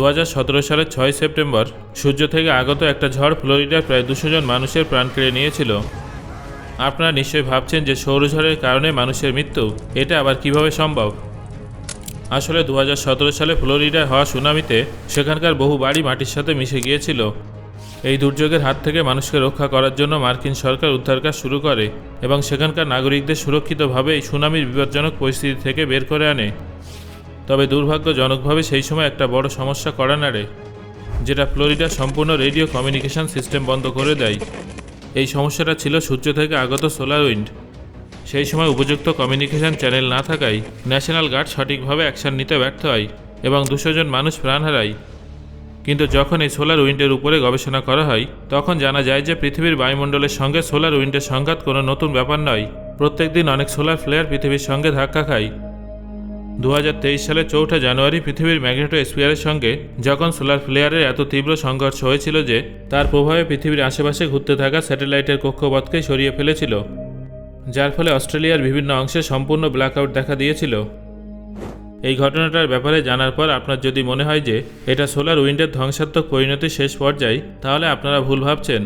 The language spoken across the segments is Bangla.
দু হাজার সতেরো সালের ছয় সেপ্টেম্বর সূর্য থেকে আগত একটা ঝড় ফ্লোরিডার প্রায় দুশো জন মানুষের প্রাণ কেড়ে নিয়েছিল। আপনারা নিশ্চয়ই ভাবছেন যে সৌরঝড়ের কারণে মানুষের মৃত্যু, এটা আবার কীভাবে সম্ভব? আসলে দু হাজার সতেরো সালে ফ্লোরিডায় হওয়া সুনামিতে সেখানকার বহু বাড়ি মাটির সাথে মিশে গিয়েছিল। এই দুর্যোগের হাত থেকে মানুষকে রক্ষা করার জন্য মার্কিন সরকার উদ্ধার কাজ শুরু করে এবং সেখানকার নাগরিকদের সুরক্ষিতভাবে এই সুনামির বিপজ্জনক পরিস্থিতি থেকে বের করে আনে। তবে দুর্ভাগ্যজনকভাবে সেই সময় একটা বড় সমস্যা করা নাড়ে যেটা ফ্লোরিডা সম্পূর্ণ রেডিও কমিউনিকেশন সিস্টেম বন্ধ করে দেয়। এই সমস্যাটা ছিল সূর্য থেকে আগত সোলার উইন্ড। সেই সময় উপযুক্ত কমিউনিকেশন চ্যানেল না থাকায় ন্যাশনাল গার্ড সঠিকভাবে অ্যাকশন নিতে ব্যর্থ হয় এবং দুশো জন মানুষ প্রাণ হারায়। কিন্তু যখন এই সোলার উইন্ডের উপরে গবেষণা করা হয়, তখন জানা যায় যে পৃথিবীর বায়ুমণ্ডলের সঙ্গে সোলার উইন্ডের সংঘাত কোনো নতুন ব্যাপার নয়। প্রত্যেকদিন অনেক সোলার ফ্লেয়ার পৃথিবীর সঙ্গে ধাক্কা খায়। দু হাজার তেইশ সালে চৌঠা জানুয়ারি পৃথিবীর ম্যাগনেটো স্পিয়ারের সঙ্গে যখন সোলার ফ্লেয়ারের এত তীব্র সংঘর্ষ হয়েছিল যে তার প্রভাবে পৃথিবীর আশেপাশে ঘুরতে থাকা স্যাটেলাইটের কক্ষপথকে সরিয়ে ফেলেছিল, যার ফলে অস্ট্রেলিয়ার বিভিন্ন অংশে সম্পূর্ণ ব্ল্যাকআউট দেখা দিয়েছিল। এই ঘটনাটার ব্যাপারে জানার পর আপনার যদি মনে হয় যে এটা সোলার উইন্ডের ধ্বংসাত্মক পরিণতির শেষ পর্যায়ে, তাহলে আপনারা ভুল ভাবছেন।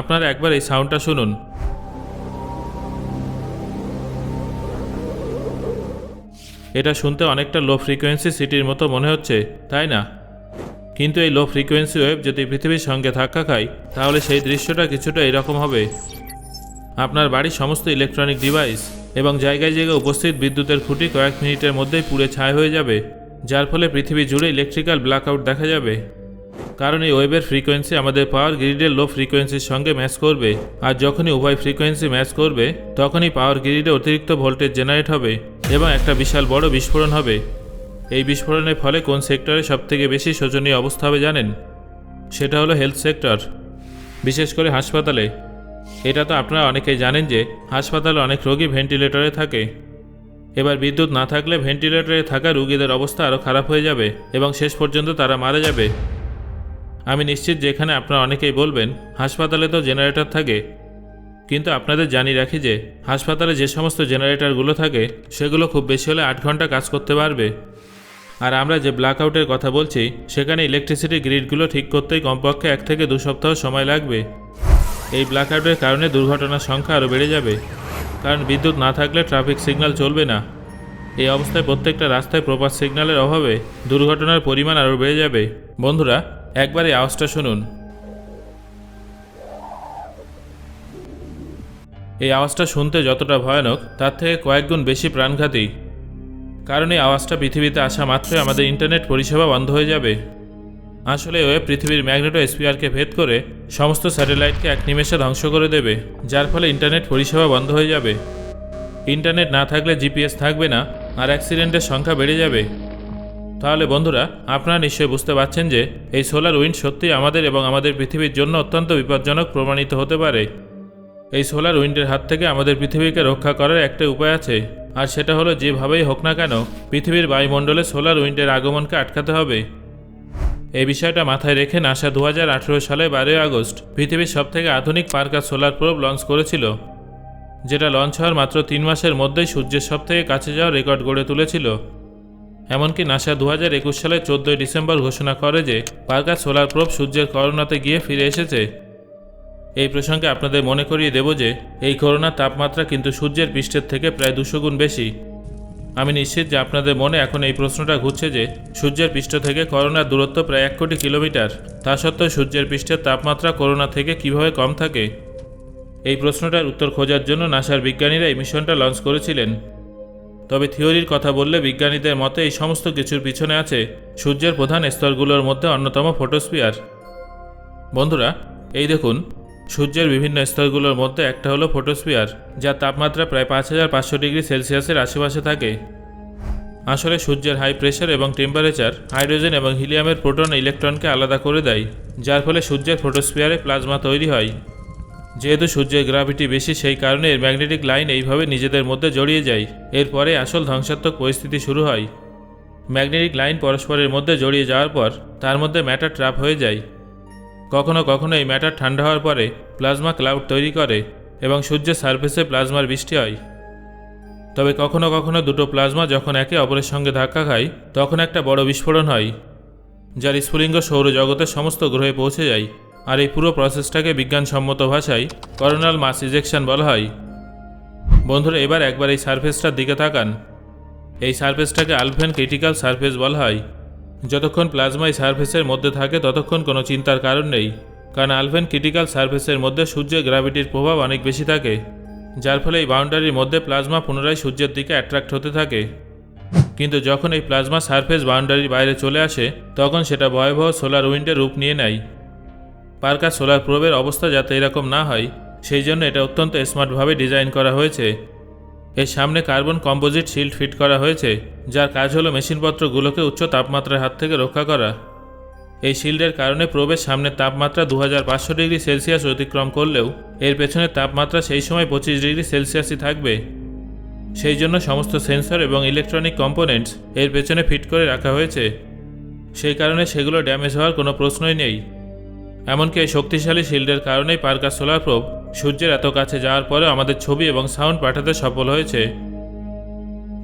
আপনারা একবার এই সাউন্ডটা শুনুন। এটা শুনতে অনেকটা লো ফ্রিকোয়েন্সি সিটির মতো মনে হচ্ছে, তাই না? কিন্তু এই লো ফ্রিকোয়েন্সি ওয়েভ যদি পৃথিবীর সঙ্গে ধাক্কা খায়, তাহলে সেই দৃশ্যটা কিছুটা এরকম হবে। আপনার বাড়ির সমস্ত ইলেকট্রনিক ডিভাইস এবং জায়গায় জায়গায় উপস্থিত বিদ্যুতের খুঁটি কয়েক মিনিটের মধ্যেই পুড়ে ছাই হয়ে যাবে, যার ফলে পৃথিবী জুড়ে ইলেকট্রিক্যাল ব্ল্যাকআউট দেখা যাবে। কারণ এই ওয়েবের ফ্রিকোয়েন্সি আমাদের পাওয়ার গ্রিডের লো ফ্রিকোয়েন্সির সঙ্গে ম্যাচ করবে, আর যখনই উভয় ফ্রিকোয়েন্সি ম্যাচ করবে, তখনই পাওয়ার গ্রিডে অতিরিক্ত ভোল্টেজ জেনারেট হবে। এবং একটা বিশাল বড় বিস্ফোরণ হবে। এই বিস্ফোরণের ফলে কোন সেক্টরে সবথেকে বেশি শোচনীয় অবস্থা হবে জানেন? সেটা হলো হেলথ সেক্টর, বিশেষ করে হাসপাতালে। এটা তো আপনারা অনেকেই জানেন যে হাসপাতালে অনেক রোগী ভেন্টিলেটরে থাকে। এবার বিদ্যুৎ না থাকলে ভেন্টিলেটরে থাকা রোগীদের অবস্থা আরও খারাপ হয়ে যাবে এবং শেষ পর্যন্ত তারা মারা যাবে। আমি নিশ্চিত যে এখানে আপনারা অনেকেই বলবেন, হাসপাতালে তো জেনারেটর থাকে। কিন্তু আপনাদের জানি রাখি যে, হাসপাতালে যে সমস্ত জেনারেটরগুলো থাকে, সেগুলো খুব বেশি হলে আট ঘণ্টা কাজ করতে পারবে। আর আমরা যে ব্ল্যাকআউটের কথা বলছি, সেখানে ইলেকট্রিসিটি গ্রিডগুলো ঠিক করতেই কমপক্ষে এক থেকে দু সপ্তাহ সময় লাগবে। এই ব্ল্যাকআউটের কারণে দুর্ঘটনার সংখ্যা আরও বেড়ে যাবে। কারণ বিদ্যুৎ না থাকলে ট্রাফিক সিগন্যাল চলবে না। এই অবস্থায় প্রত্যেকটা রাস্তায় প্রপার সিগন্যালের অভাবে দুর্ঘটনার পরিমাণ আরও বেড়ে যাবে। বন্ধুরা, একবার এই আওয়াজটা শুনুন। এই আওয়াজটা শুনতে যতটা ভয়ানক, তার থেকে কয়েকগুণ বেশি প্রাণঘাতী। কারণ এই আওয়াজটা পৃথিবীতে আসা মাত্রই আমাদের ইন্টারনেট পরিষেবা বন্ধ হয়ে যাবে। আসলে ওয়েব পৃথিবীর ম্যাগনেটো স্পিয়ারকে ভেদ করে সমস্ত স্যাটেলাইটকে এক নিমেষে ধ্বংস করে দেবে, যার ফলে ইন্টারনেট পরিষেবা বন্ধ হয়ে যাবে। ইন্টারনেট না থাকলে জিপিএস থাকবে না, আর অ্যাক্সিডেন্টের সংখ্যা বেড়ে যাবে। তাহলে বন্ধুরা, আপনারা নিশ্চয়ই বুঝতে পারছেন যে এই সোলার উইন্ড সত্যিই আমাদের এবং আমাদের পৃথিবীর জন্য অত্যন্ত বিপজ্জনক প্রমাণিত হতে পারে। এই সোলার উইন্ডের হাত থেকে আমাদের পৃথিবীকে রক্ষা করার একটা উপায় আছে। আর সেটা হলো যেভাবেই হোক না কেন, পৃথিবীর বায়ুমণ্ডলে সোলার উইন্ডের আগমনকে আটকাতে হবে। এই বিষয়টা মাথায় রেখে নাসা দু হাজার আঠেরো সালে বারোই আগস্ট পৃথিবীর সবথেকে আধুনিক পার্কার সোলার প্রোব লঞ্চ করেছিল, যেটা লঞ্চ হওয়ার মাত্র তিন মাসের মধ্যেই সূর্যের সবথেকে কাছে যাওয়ার রেকর্ড গড়ে তুলেছিল। এমনকি নাসা দু হাজার একুশ সালের চোদ্দোই ডিসেম্বর ঘোষণা করে যে পার্কার সোলার প্রোব সূর্যের করোনাতে গিয়ে ফিরে এসেছে। এই প্রসঙ্গে আপনাদের মনে করিয়ে দেব যে, এই করোনার তাপমাত্রা কিন্তু সূর্যের পৃষ্ঠের থেকে প্রায় দুশো গুণ বেশি। আমি নিশ্চিত যে আপনাদের মনে এখন এই প্রশ্নটা ঘুরছে যে, সূর্যের পৃষ্ঠ থেকে করোনার দূরত্ব প্রায় এক কোটি কিলোমিটার। তা সত্ত্বেও সূর্যের পৃষ্ঠের তাপমাত্রা করোনা থেকে কীভাবে কম থাকে? এই প্রশ্নটার উত্তর খোঁজার জন্য নাসার বিজ্ঞানীরা এই মিশনটা লঞ্চ করেছিলেন। তবে থিওরির কথা বললে বিজ্ঞানীদের মতে এই সমস্ত কিছুর পিছনে আছে সূর্যের প্রধান স্তরগুলোর মধ্যে অন্যতম ফটোস্পিয়ার বন্ধুরা, এই দেখুন সূর্যের বিভিন্ন স্তরগুলোর মধ্যে একটা হলো ফটোস্পিয়ার যার তাপমাত্রা প্রায় পাঁচ হাজার পাঁচশো ডিগ্রি সেলসিয়াসের আশেপাশে থাকে। আসলে সূর্যের হাই প্রেশার এবং টেম্পারেচার হাইড্রোজেন এবং হিলিয়ামের প্রোটন ইলেকট্রনকে আলাদা করে দেয়, যার ফলে সূর্যের ফটোস্পিয়ারে প্লাজমা তৈরি হয়। যেহেতু সূর্যের গ্রাভিটি বেশি, সেই কারণে এর ম্যাগনেটিক লাইন এইভাবে নিজেদের মধ্যে জড়িয়ে যায়। এরপরে আসল ধ্বংসাত্মক পরিস্থিতি শুরু হয়। ম্যাগনেটিক লাইন পরস্পরের মধ্যে জড়িয়ে যাওয়ার পর তার মধ্যে ম্যাটার ট্রাপ হয়ে যায়। কখনো কখনো এই ম্যাটার ঠান্ডা হওয়ার পরে প্লাজমা ক্লাউড তৈরি করে এবং সূর্যের সারফেসে প্লাজমার বৃষ্টি হয়। তবে কখনো কখনো দুটো প্লাজমা যখন একে অপরের সঙ্গে ধাক্কা খায়, তখন একটা বড় বিস্ফোরণ হয়, যার স্ফুলিঙ্গ সৌরজগতের সমস্ত গ্রহে পৌঁছে যায় আর এই পুরো প্রসেসটাকে বিজ্ঞানসম্মত ভাষায় করোনাল মাস ইজেকশন বলা হয়। বন্ধুরা, এবার একবার এই সারফেসটার দিকে তাকান। এই সারফেসটাকে আলফেন ক্রিটিক্যাল সারফেস বলা হয়। যতক্ষণ প্লাজমা এই সারফেসের মধ্যে থাকে, ততক্ষণ কোনো চিন্তার কারণ নেই। কারণ আলফেন ক্রিটিক্যাল সারফেসের মধ্যে সূর্যের গ্র্যাভিটির প্রভাব অনেক বেশি থাকে, যার ফলে এই বাউন্ডারির মধ্যে প্লাজমা পুনরায় সূর্যের দিকে অ্যাট্রাক্ট হতে থাকে। কিন্তু যখন এই প্লাজমা সারফেস বাউন্ডারির বাইরে চলে আসে, তখন সেটা ভয়াবহ সোলার উইন্ডের রূপ নিয়ে নেয়। পার্কার সোলার প্রোবের অবস্থা যাতে এরকম না হয়, সেই জন্য এটা অত্যন্ত স্মার্টভাবে ডিজাইন করা হয়েছে। এর সামনে কার্বন কম্পোজিট শিল্ড ফিট করা হয়েছে, যার কাজ হলো মেশিনপত্রগুলোকে উচ্চ তাপমাত্রার হাত থেকে রক্ষা করা। এই শিল্ডের কারণে প্রবেশ সামনের তাপমাত্রা দু হাজার পাঁচশো ডিগ্রি সেলসিয়াস অতিক্রম করলেও এর পেছনের তাপমাত্রা সেই সময় পঁচিশ ডিগ্রি সেলসিয়াসই থাকবে। সেই জন্য সমস্ত সেন্সর এবং ইলেকট্রনিক কম্পোনেন্টস এর পেছনে ফিট করে রাখা হয়েছে। সেই কারণে সেগুলো ড্যামেজ হওয়ার কোনো প্রশ্নই নেই। এমনকি এই শক্তিশালী শিল্ডের কারণেই পার্কার সোলার প্রোব সূর্যের এত কাছে যাওয়ার পরেও আমাদের ছবি এবং সাউন্ড পাঠাতে সফল হয়েছে।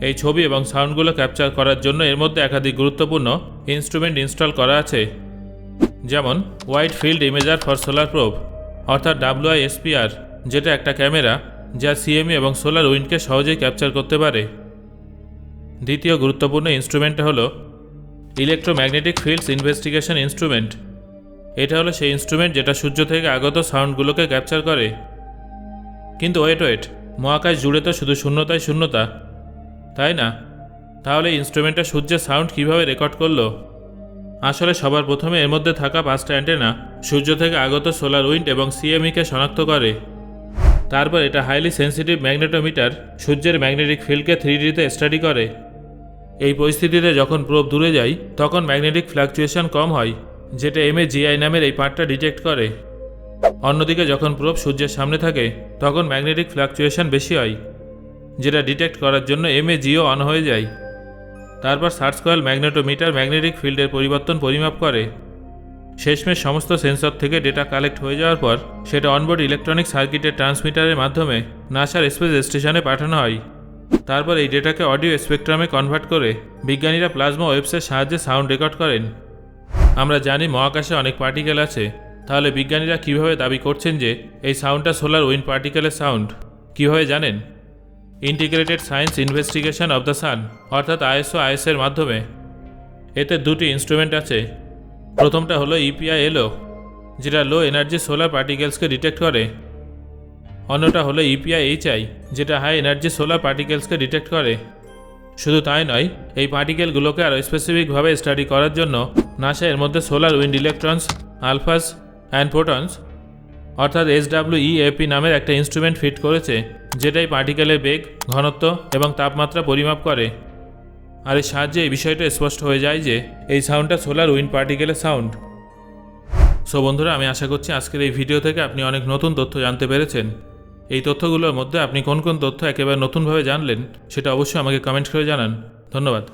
এই ছবি এবং সাউন্ডগুলো ক্যাপচার করার জন্য এর মধ্যে একাধিক গুরুত্বপূর্ণ ইনস্ট্রুমেন্ট ইনস্টল করা আছে। যেমন wide field imager for solar probe অর্থাৎ ডাব্লিউআইএসপিআর যেটা একটা ক্যামেরা যা সিএমই এবং সোলার উইন্ডকে সহজেই ক্যাপচার করতে পারে। দ্বিতীয় গুরুত্বপূর্ণ ইনস্ট্রুমেন্টটা হলো ইলেকট্রোম্যাগনেটিক ফিল্ডস ইনভেস্টিগেশন ইনস্ট্রুমেন্ট এটা হলো সেই ইনস্ট্রুমেন্ট যেটা সূর্য থেকে আগত সাউন্ডগুলোকে ক্যাপচার করে। কিন্তু ওয়েট ওয়েট মহাকাশ জুড়ে তো শুধু শূন্যতাই শূন্যতা, তাই না? তাহলে ইনস্ট্রুমেন্টটা সূর্যের সাউন্ড কীভাবে রেকর্ড করল? আসলে সবার প্রথমে এর মধ্যে থাকা পাঁচটা অ্যান্টেনা সূর্য থেকে আগত সোলার উইন্ড এবং সিএমইকে শনাক্ত করে। তারপর এটা হাইলি সেন্সিটিভ ম্যাগনেটোমিটার সূর্যের ম্যাগনেটিক ফিল্ডকে থ্রি ডিতে স্টাডি করে। এই পরিস্থিতিতে যখন প্রোব দূরে যায়, তখন ম্যাগনেটিক ফ্লাকচুয়েশন কম হয়। যেটা এম এ জিআই নামের এই পার্টটা ডিটেক্ট করে। অন্যদিকে যখন প্রোব সূর্যের সামনে থাকে, তখন ম্যাগনেটিক ফ্লাকচুয়েশন বেশি হয়, যেটা ডিটেক্ট করার জন্য এম এ জিও অন হয়ে যায়। তারপর সার্চ কয়েল ম্যাগনেটোমিটার ম্যাগনেটিক ফিল্ডের পরিবর্তন পরিমাপ করে। শেষমেশ সমস্ত সেন্সর থেকে ডেটা কালেক্ট হয়ে যাওয়ার পর, সেটা অনবোর্ড ইলেকট্রনিক সার্কিটের ট্রান্সমিটারের মাধ্যমে নাসার স্পেস স্টেশনে পাঠানো হয়। তারপর এই ডেটাকে অডিও স্পেকট্রামে কনভার্ট করে বিজ্ঞানীরা প্লাজমা ওয়েবসের সাহায্যে সাউন্ড রেকর্ড করেন। আমরা জানি মহাকাশে অনেক পার্টিকেল আছে। তাহলে বিজ্ঞানীরা কীভাবে দাবি করছেন যে এই সাউন্ডটা সোলার উইন্ড পার্টিকেলের সাউন্ড কীভাবে জানেন? Integrated science investigation of the sun অর্থাৎ আইএসও আইএসের মাধ্যমে। এতে দুটি ইনস্ট্রুমেন্ট আছে। প্রথমটা হলো E ইপিআই এলো যেটা লো এনার্জি সোলার পার্টিকেলসকে ডিটেক্ট করে। অন্যটা হলো E ইপিআই এইচআই যেটা হাই এনার্জি সোলার পার্টিকেলসকে ডিটেক্ট করে। শুধু তাই নয়, এই পার্টিকেলগুলোকে আরও স্পেসিফিকভাবে স্টাডি করার জন্য নাসা এর মধ্যে solar wind electrons, alphas and protons অর্থাৎ এসডাব্লিউইএপি নামের একটা ইনস্ট্রুমেন্ট ফিট করেছে, যেটাই পার্টিকেলের বেগ, ঘনত্ব এবং তাপমাত্রা পরিমাপ করে। আর এর সাহায্যে এই বিষয়টা স্পষ্ট হয়ে যায় যে এই সাউন্ডটা সোলার উইন্ড পার্টিকেলের সাউন্ড সো বন্ধুরা, আমি আশা করছি আজকের এই ভিডিও থেকে আপনি অনেক নতুন তথ্য জানতে পেরেছেন। এই তথ্যগুলোর মধ্যে আপনি কোন কোন তথ্য একেবারে নতুনভাবে জানলেন, সেটা অবশ্যই আমাকে কমেন্ট করে জানান। ধন্যবাদ।